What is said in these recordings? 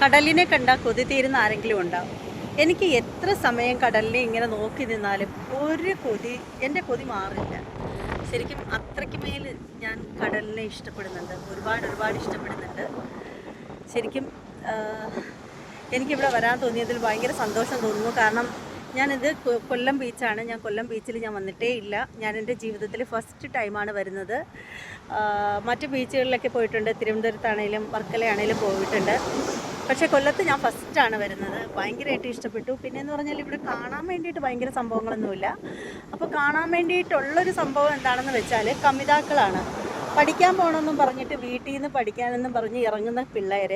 കടലിനെ കണ്ടാൽ കൊതി തീരുന്ന ആരെങ്കിലും ഉണ്ടാവും എനിക്ക് എത്ര സമയം കടലിനെ ഇങ്ങനെ നോക്കി നിന്നാലും ഒരു കൊതി എന്റെ കൊതി മാറില്ല. ശരിക്കും അത്രയ്ക്ക് മേൽ ഞാൻ കടലിനെ ഇഷ്ടപ്പെടുന്നുണ്ട്. ഒരുപാട് ഒരുപാട് ഇഷ്ടപ്പെടുന്നുണ്ട്. ശരിക്കും എനിക്കിവിടെ വരാൻ തോന്നിയതിൽ ഭയങ്കര സന്തോഷം തോന്നുന്നു. കാരണം ഞാനിത് കൊല്ലം ബീച്ചാണ്. ഞാൻ കൊല്ലം ബീച്ചിൽ ഞാൻ വന്നിട്ടേ ഇല്ല. ഞാൻ എന്റെ ജീവിതത്തിൽ ഫസ്റ്റ് ടൈമാണ് വരുന്നത്. മറ്റ് ബീച്ചുകളിലൊക്കെ പോയിട്ടുണ്ട്. തിരുവനന്തപുരത്താണേലും വർക്കലയാണേലും പോയിട്ടുണ്ട്. പക്ഷേ കൊല്ലത്ത് ഞാൻ ഫസ്റ്റ് ആണ് വരുന്നത്. ഭയങ്കരമായിട്ട് ഇഷ്ടപ്പെട്ടു. പിന്നെ എന്ന് പറഞ്ഞാൽ ഇവിടെ കാണാൻ വേണ്ടിയിട്ട് ഭയങ്കര സംഭവങ്ങളൊന്നുമില്ല. അപ്പോൾ കാണാൻ വേണ്ടിയിട്ടുള്ളൊരു സംഭവം എന്താണെന്ന് വെച്ചാൽ കമിതാക്കളാണ്. പഠിക്കാൻ പോകണമെന്നും പറഞ്ഞിട്ട് വീട്ടിൽ നിന്ന് പഠിക്കാനെന്നും പറഞ്ഞ് ഇറങ്ങുന്ന പിള്ളേർ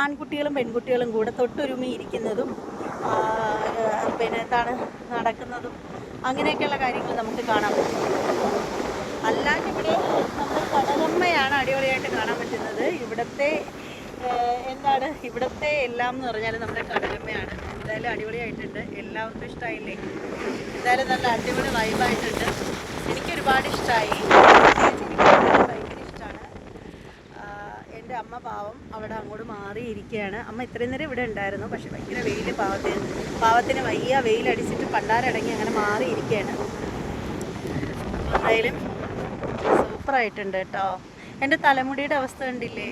ആൺകുട്ടികളും പെൺകുട്ടികളും കൂടെ തൊട്ടൊരുമി ഇരിക്കുന്നതും പിന്നെ എന്താണ് നടക്കുന്നതും അങ്ങനെയൊക്കെയുള്ള കാര്യങ്ങൾ നമുക്ക് കാണാൻ പറ്റും. അല്ലാണ്ട് ഇവിടെ നമ്മൾ കടകമ്മയാണ് അടിപൊളിയായിട്ട് കാണാൻ പറ്റുന്നത്. ഇവിടുത്തെ എന്താണ് ഇവിടുത്തെ എല്ലാം എന്ന് പറഞ്ഞാൽ നമ്മുടെ കടലമ്മയാണ്. എന്തായാലും അടിപൊളിയായിട്ടുണ്ട്. എല്ലാവർക്കും ഇഷ്ടമായില്ലേ എന്തായാലും നല്ല അടിപൊളി വൈബായിട്ടുണ്ട് എനിക്ക് ഒരുപാട് ഇഷ്ടമായി ഭയങ്കര ഇഷ്ടമാണ് എന്റെ അമ്മ പാവം അവിടെ അങ്ങോട്ട് മാറിയിരിക്കുകയാണ്. അമ്മ ഇത്രയും നേരം ഇവിടെ ഉണ്ടായിരുന്നു. പക്ഷെ ഭയങ്കര വെയിൽ പാവത്തിന്. പാവത്തിന് വയ്യ വെയിലടിച്ചിട്ട് പണ്ടാരടങ്ങി അങ്ങനെ മാറിയിരിക്കുകയാണ്. എന്തായാലും സൂപ്പറായിട്ടുണ്ട് കേട്ടോ. എന്റെ തലമുടിയുടെ അവസ്ഥ കണ്ടില്ലേ?